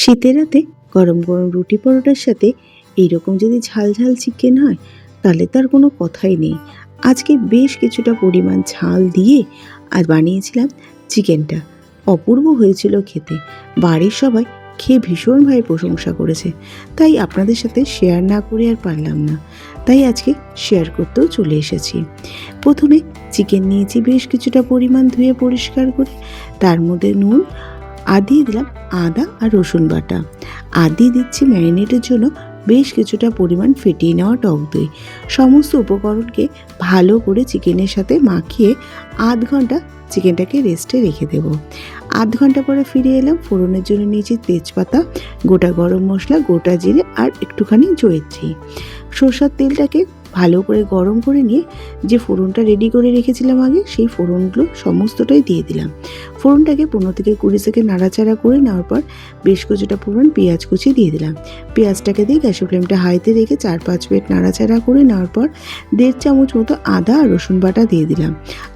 শীতের রাতে গরম গরম রুটি পরোটার সাথে এইরকম যদি ঝাল ঝাল চিকেন হয়, তাহলে তার কোনো কথাই নেই। আজকে বেশ কিছুটা পরিমাণ ঝাল দিয়ে আর বানিয়েছিলাম চিকেনটা। অপূর্ব হয়েছিল খেতে। বাড়ির সবাই খেয়ে ভীষণভাবে প্রশংসা করেছে। তাই আপনাদের সাথে শেয়ার না করে আর পারলাম না। তাই আজকে শেয়ার করতেও চলে এসেছি। প্রথমে চিকেন নিয়েছি বেশ কিছুটা পরিমাণ ধুয়ে পরিষ্কার করে। তার মধ্যে নুন আর দিয়ে দিলাম আদা আর রসুন বাটা। আর দিয়ে দিচ্ছি ম্যারিনেটের জন্য বেশ কিছুটা পরিমাণ ফেটিয়ে নেওয়া টক দই। সমস্ত উপকরণকে ভালো করে চিকেনের সাথে মাখিয়ে আধ ঘণ্টা চিকেনটাকে রেস্টে রেখে দেব। আধ ঘণ্টা পরে ফিরে এলাম, ফোড়নের জন্য নিয়েছি তেজপাতা, গোটা গরম মশলা, গোটা জিরে আর একটুখানি জয়েত্রী সরষার তেলটাকে ভালো করে গরম করে নিয়ে যে ফোড়নটা রেডি করে রেখেছিলাম আগে, সেই ফোড়নগুলো সমস্তটাই দিয়ে দিলাম। ফোড়নটাকে পনেরো থেকে কুড়ি সেকেন্ড নাড়াচাড়া করে নেওয়ার পর বেশ কিছুটা পরিমাণ পেঁয়াজ কুচি দিয়ে দিলাম। পেঁয়াজটাকে দিয়ে গ্যাসের ফ্লেমটা হাইতে রেখে চার পাঁচ মিনিট নাড়াচাড়া করে নেওয়ার পর দেড় চামচ মতো আদা আর রসুন বাটা দিয়ে দিলাম।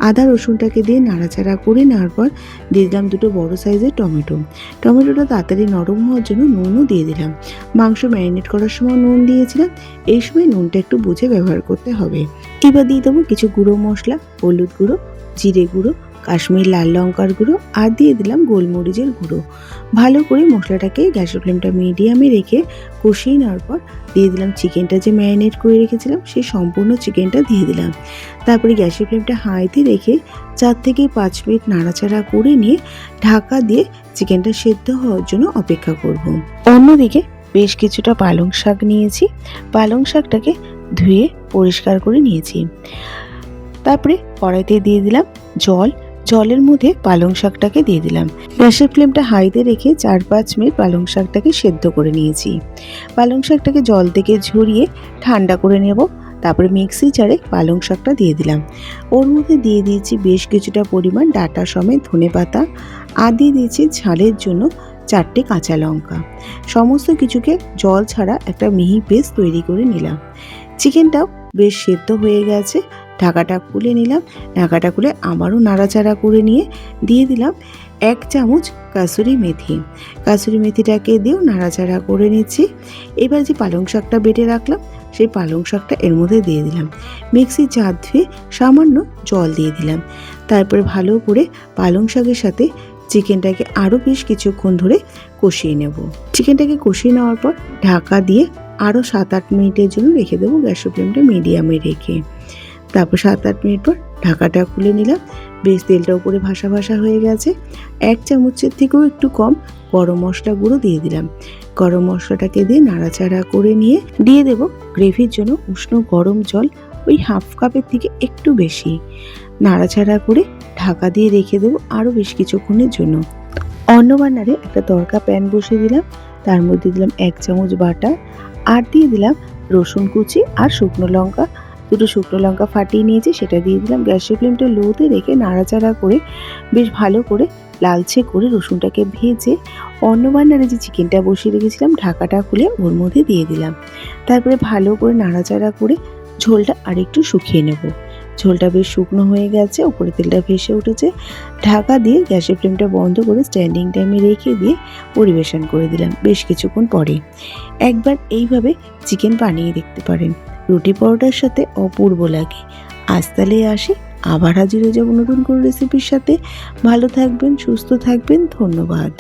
আদা, রসুনটাকে দিয়ে নাড়াচাড়া করে নেওয়ার পর দিয়ে দিলাম দুটো বড় সাইজের টমেটো। টমেটোটা তাড়াতাড়ি নরম হওয়ার জন্য নুনও দিয়ে দিলাম। মাংস ম্যারিনেট করার সময় নুন দিয়েছিলাম। এই সময় নুনটা একটু বুঝে ব্যবহার করতে হবে। এবার দিয়ে দেবো কিছু গুঁড়ো মশলা, হলুদ গুঁড়ো, জিরে গুঁড়ো কাশ্মীর লাল লঙ্কার গুঁড়ো আর দিয়ে দিলাম গোলমরিচের গুঁড়ো। ভালো করে মশলাটাকে গ্যাসের ফ্লেমটা মিডিয়ামে রেখে কষিয়ে নেওয়ার পর দিয়ে দিলাম চিকেনটা যে ম্যারিনেট করে রেখেছিলাম সেই সম্পূর্ণ চিকেনটা দিয়ে দিলাম। তারপরে গ্যাসের ফ্লেমটা হাইতে রেখে চার থেকে পাঁচ মিনিট নাড়াচাড়া করে নিয়ে ঢাকা দিয়ে চিকেনটা সেদ্ধ হওয়ার জন্য অপেক্ষা করব। অন্যদিকে বেশ কিছুটা পালং শাক নিয়েছি। পালং শাকটাকে ধুয়ে পরিষ্কার করে নিয়েছি। তারপরে কড়াইতে দিয়ে দিলাম জল জলের মধ্যে পালং শাকটাকে দিয়ে দিলাম। গ্যাসের ফ্লেমটা হাইতে রেখে চার পাঁচ মিনিট পালং শাকটাকে সেদ্ধ করে নিয়েছি। পালং শাকটাকে জল থেকে ঝরিয়ে ঠান্ডা করে নেব। তারপরে মিক্সি জারে পালং শাকটা দিয়ে দিলাম। ওর মধ্যে দিয়ে দিয়েছি বেশ কিছুটা পরিমাণ ডাটা সমেত ধনে পাতা আর দিয়ে দিয়েছি ঝালের জন্য চারটে কাঁচা লঙ্কা। সমস্ত কিছুকে জল ছাড়া একটা মিহি পেস্ট তৈরি করে নিলাম। চিকেনটাও বেশ সেদ্ধ হয়ে গেছে। ঢাকাটা খুলে নিলাম। ঢাকাটা খুলে আবারও নাড়াচাড়া করে নিয়ে দিয়ে দিলাম এক চামচ কাসুরি মেথি। কাসুরি মেথিটাকে দিয়েও নাড়াচাড়া করে নিচ্ছি। এবার যে পালং শাকটা বেটে রাখলাম, সেই পালং শাকটা এর মধ্যে দিয়ে দিলাম। মিক্সির জার ধুয়ে সামান্য জল দিয়ে দিলাম। তারপরে ভালো করে পালং শাকের সাথে চিকেনটাকে আরও বেশ কিছুক্ষণ ধরে কষিয়ে নেব। চিকেনটাকে কষিয়ে নেওয়ার পর ঢাকা দিয়ে আরও সাত আট মিনিটের জন্য রেখে দেবো গ্যাসের ফ্লেমটা মিডিয়ামে রেখে। তারপর সাত আট মিনিট পর ঢাকাটা খুলে নিলাম। বেশ তেলটা উপরে ভাসা ভাসা হয়ে গেছে। এক চামচের থেকেও একটু কম গরম মশলা গুঁড়ো দিয়ে দিলাম। গরম মশলাটাকে দিয়ে নাড়াচাড়া করে নিয়ে দিয়ে দেব গ্রেভির জন্য উষ্ণ গরম জল ওই হাফ কাপের থেকে একটু বেশি। নাড়াচাড়া করে ঢাকা দিয়ে রেখে দেবো আরও বেশ কিছুক্ষণের জন্য। অন্য বান্নারে একটা তরকা প্যান বসিয়ে দিলাম। তার মধ্যে দিলাম এক চামচ বাটা আর দিয়ে দিলাম রসুন কুচি আর শুকনো লঙ্কা। দুটো শুকনো লঙ্কা ফাটিয়ে নিয়েছি, সেটা দিয়ে দিলাম। গ্যাসের ফ্লেমটা লোতে রেখে নাড়াচাড়া করে, বেশ ভালো করে লালচে করে রসুনটাকে ভেজে অন্য বান্নারে যে চিকেনটা বসিয়ে রেখেছিলাম, ঢাকাটা খুলে ওর মধ্যে দিয়ে দিলাম। তারপরে ভালো করে নাড়াচাড়া করে ঝোলটা আরেকটু শুকিয়ে নেব। ঝোলটা বেশ শুকনো হয়ে গেছে উপরে তেলটা ভেসে উঠেছে। ঢাকা দিয়ে গ্যাসের ফ্লেমটা বন্ধ করে স্ট্যান্ডিং টাইমে রেখে দিয়ে পরিবেশন করে দিলাম বেশ কিছুক্ষণ পরে একবার এইভাবে চিকেন বানিয়ে দেখতে পারেন। রুটি পরোটার সাথে অপূর্ব লাগে। আজ তাহলে আসি, আবার হাজির হয়ে যাব নতুন কোনো রেসিপির সাথে। ভালো থাকবেন, সুস্থ থাকবেন, ধন্যবাদ।